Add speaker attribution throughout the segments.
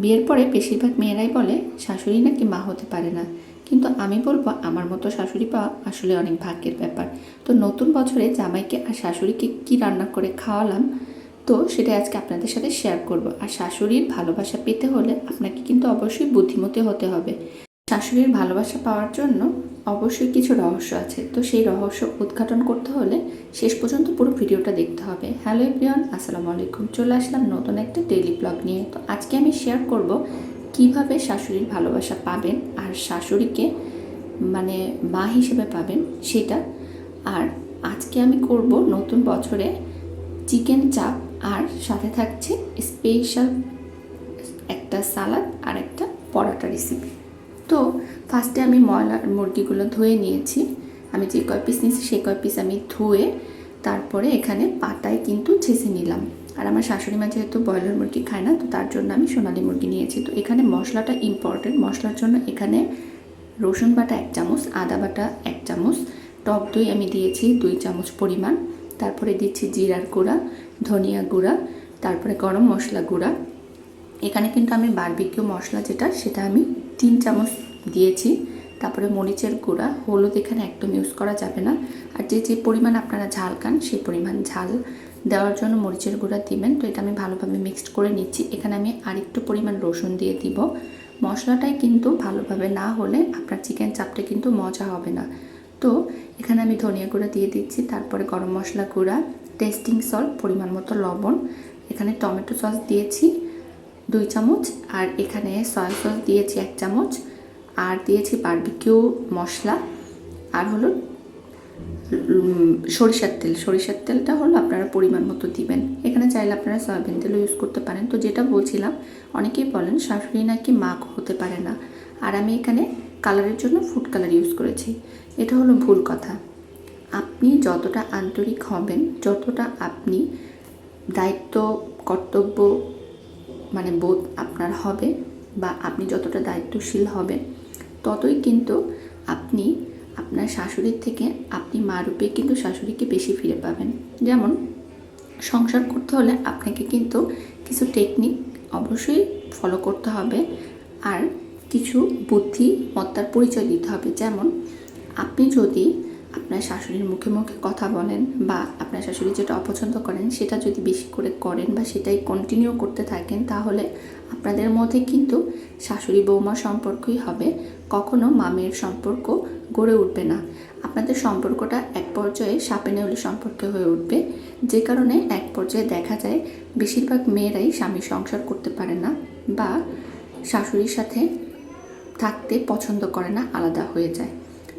Speaker 1: বিয়ের পরে বেশিরভাগ মেয়েরাই বলে, শাশুড়ি নাকি মা হতে পারে না। কিন্তু আমি বলব, আমার মতো শাশুড়ি পাওয়া আসলে অনেক ভাগ্যের ব্যাপার। তো নতুন বছরে জামাইকে আর শাশুড়িকে কি রান্না করে খাওয়ালাম, তো সেটা আজকে আপনাদের সাথে শেয়ার করব। আর শাশুড়ির ভালোবাসা পেতে হলে আপনাকে কিন্তু অবশ্যই বুদ্ধিমতী হতে হবে। শাশুড়ির ভালোবাসা পাওয়ার জন্য অবশ্যই কিছু রহস্য আছে। তো সেই রহস্য উদ্ঘাটন করতে হলে শেষ পর্যন্ত পুরো ভিডিওটা দেখতে হবে। হ্যালো এভরিওয়ান, আসসালামু আলাইকুম। চলে আসলাম নতুন একটা ডেইলি ব্লগ নিয়ে। তো আজকে আমি শেয়ার করব কীভাবে শাশুড়ির ভালোবাসা পাবেন আর শাশুড়িকে মানে মা হিসেবে পাবেন সেটা। আর আজকে আমি করব নতুন বছরে চিকেন চাপ আর সাথে থাকছে স্পেশাল একটা সালাদ আর একটা পরোটা রেসিপি তো ফার্স্টে আমি ময়লার মুরগিগুলো ধুয়ে নিয়েছি। আমি যে কয় পিস নিয়েছি সেই কয় পিস আমি ধুয়ে তারপরে এখানে পাতায় কিন্তু ছেঁচে নিলাম। আর আমার শাশুড়ি মা যেহেতু ব্রয়লার মুরগি খায় না, তো তার জন্য আমি সোনালি মুরগি নিয়েছি। তো এখানে মশলাটা ইম্পর্টেন্ট মশলার জন্য এখানে রসুন বাটা এক চামচ, আদা বাটা এক চামচ, টক দই আমি দিয়েছি দুই চামচ পরিমাণ। তারপরে দিচ্ছি জিরার গুঁড়া, ধনিয়া গুঁড়া, তারপরে গরম মশলা গুঁড়া। এখানে কিন্তু আমি বারবিকিউ মশলা যেটা, সেটা আমি তিন চামচ দিয়েছি। তারপরে মরিচের গুঁড়া, হলুদ এখানে একদম ইউজ করা যাবে না। আর যে যে পরিমাণ আপনারা ঝাল খান সেই পরিমাণ ঝাল দেওয়ার জন্য মরিচের গুঁড়া দিবেন। তো এটা আমি ভালোভাবে মিক্সড করে নিচ্ছি। এখানে আমি আরেকটু পরিমাণ রসুন দিয়ে দিব। মশলাটাই কিন্তু ভালোভাবে না হলে আপনার চিকেন চাপটা কিন্তু মজা হবে না। তো এখানে আমি ধনিয়া গুঁড়া দিয়ে দিচ্ছি। তারপরে গরম মশলা গুঁড়া টেস্টিং সল্ট পরিমাণ মতো লবণ। এখানে টমেটো সস দিয়েছি। দুই চামচ, আর এখানে সয়া সস দিয়েছি এক চামচ, আর দিয়েছি বারবিকিউ মশলা, আর হলো সরিষার তেল। সরিষার তেলটা হলো আপনারা পরিমাণ মতো দিবেন। এখানে চাইলে আপনারা সয়াবিন তেলও ইউজ করতে পারেন। তো যেটা বলছিলাম, অনেকেই বলেন শাশুড়ি নাকি মাখ হতে পারে না। আর আমি এখানে কালারের জন্য ফুড কালার ইউজ করেছি। এটা হলো ভুল কথা। আপনি যতটা আন্তরিক হবেন, যতটা আপনি দায়িত্ব, কর্তব্য মানে বোধ আপনার হবে বা আপনি যতটা দায়িত্বশীল হবেন, ততই কিন্তু আপনি আপনার শাশুড়ির থেকে আপনি মা রূপে কিন্তু শাশুড়িকে বেশি ফিরে পাবেন। যেমন সংসার করতে হলে আপনাকে কিন্তু কিছু টেকনিক অবশ্যই ফলো করতে হবে আর কিছু বুদ্ধিমত্তার পরিচয় দিতে হবে। যেমন আপনি যদি আপনার শাশুড়ির মুখে মুখে কথা বলেন বা আপনার শাশুড়ি যেটা অপছন্দ করেন সেটা যদি বেশি করে করেন বা সেটাই কন্টিনিউ করতে থাকেন, তাহলে আপনাদের মধ্যে কিন্তু শাশুড়ি বৌমা সম্পর্কই হবে। কখনো মামের সম্পর্ক গড়ে উঠবে না। আপনাদের সম্পর্কটা এক পর্যায়ে সাপে নেউলে সম্পর্কে হয়ে উঠবে। যে কারণে এক পর্যায়ে দেখা যায় বেশিরভাগ মেয়েরাই স্বামী সংসার করতে পারে না বা শাশুড়ির সাথে থাকতে পছন্দ করে না, আলাদা হয়ে যায়।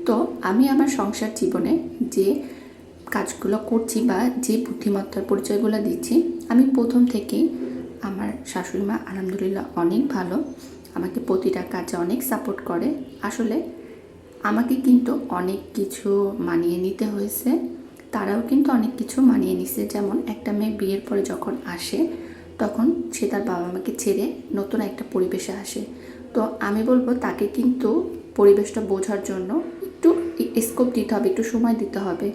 Speaker 1: তো আমি আমার সংসার জীবনে যে কাজগুলো করছি বা যে বুদ্ধিমত্তার পরিচয়গুলো দিচ্ছি, আমি প্রথম থেকেই আমার শাশুড়ি মা আলহামদুলিল্লাহ অনেক ভালো, আমাকে প্রতিটা কাজে অনেক সাপোর্ট করে। আসলে আমাকে কিন্তু অনেক কিছু মানিয়ে নিতে হয়েছে, তারাও কিন্তু অনেক কিছু মানিয়ে নিছে। যেমন একটা মেয়ে বিয়ের পরে যখন আসে, তখন সে তার বাবা মাকে ছেড়ে নতুন একটা পরিবেশে আসে। তো আমি বলব তাকে কিন্তু পরিবেশটা বোঝার জন্য একটু স্কোপ দিতে হবে, একটু সময় দিতে হবে।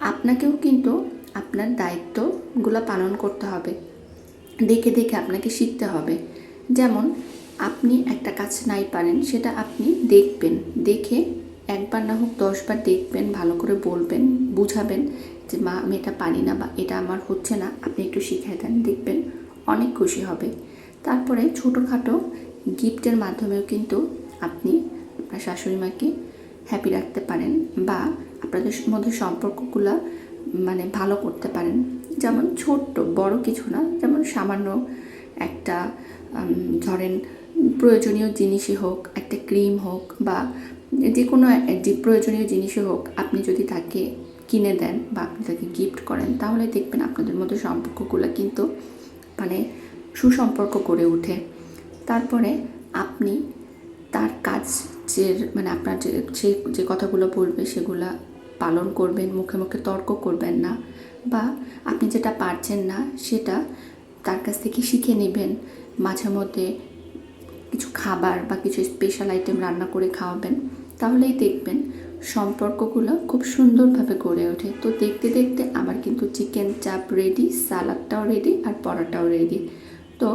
Speaker 1: আপনাকেও কিন্তু আপনার দায়িত্বগুলো পালন করতে হবে। দেখে দেখে আপনাকে শিখতে হবে। যেমন, আপনি একটা কাজ নাই পারেন, সেটা আপনি দেখবেন। দেখে একবার না হোক দশবার দেখবেন, ভালো করে বলবেন, বুঝাবেন যে, মা, আমি এটা পারি না বা এটা আমার হচ্ছে না। আপনি একটু শিখিয়ে দেন, দেখবেন অনেক খুশি হবে। তারপরে ছোটোখাটো গিফটের মাধ্যমেও কিন্তু আপনি আপনার শাশুড়ি মাকে হ্যাপি রাখতে পারেন বা আপনাদের মধ্যে সম্পর্কগুলো মানে ভালো করতে পারেন। যেমন ছোট্ট, বড় কিছু না, যেমন সামান্য একটা ধরেন প্রয়োজনীয় জিনিসই হোক, একটা ক্রিম হোক বা যে কোনো যে প্রয়োজনীয় জিনিসই হোক, আপনি যদি তাকে কিনে দেন বা আপনি তাকে গিফট করেন, তাহলে দেখবেন আপনাদের মধ্যে সম্পর্কগুলো কিন্তু মানে সুসম্পর্ক গড়ে ওঠে। তারপরে আপনি তার কাজ যে মানে আপনার যে সে যে কথাগুলো বলবে সেগুলো পালন করবেন, মুখে মুখে তর্ক করবেন না বা আপনি যেটা পারছেন না সেটা তার কাছ থেকে শিখে নেবেন। মাঝে মধ্যে কিছু খাবার বা কিছু স্পেশাল আইটেম রান্না করে খাওয়াবেন, তাহলেই দেখবেন সম্পর্কগুলো খুব সুন্দরভাবে গড়ে ওঠে। তো দেখতে দেখতে আমার কিন্তু চিকেন চাপ রেডি সালাদটাও রেডি আর পরোটাও রেডি তো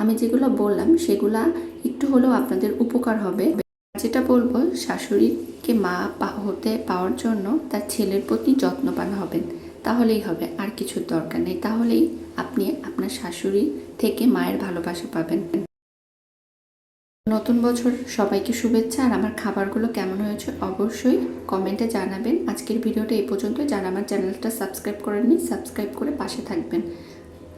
Speaker 1: আমি যেগুলো বললাম, সেগুলা একটু হলেও আপনাদের উপকার হবে। যেটা বলব, শাশুড়িকে মা হতে পাওয়ার জন্য তার ছেলের প্রতি যত্নবান হবেন। তাহলেই হবে, আর কিছুর দরকার নেই। তাহলেই আপনি আপনার শাশুড়ি থেকে মায়ের ভালোবাসা পাবেন। নতুন বছর সবাইকে শুভেচ্ছা। আর আমার খাবারগুলো কেমন হয়েছে অবশ্যই কমেন্টে জানাবেন। আজকের ভিডিওটা এই পর্যন্ত যারা আমার চ্যানেলটা সাবস্ক্রাইব করেননি, সাবস্ক্রাইব করে পাশে থাকবেন।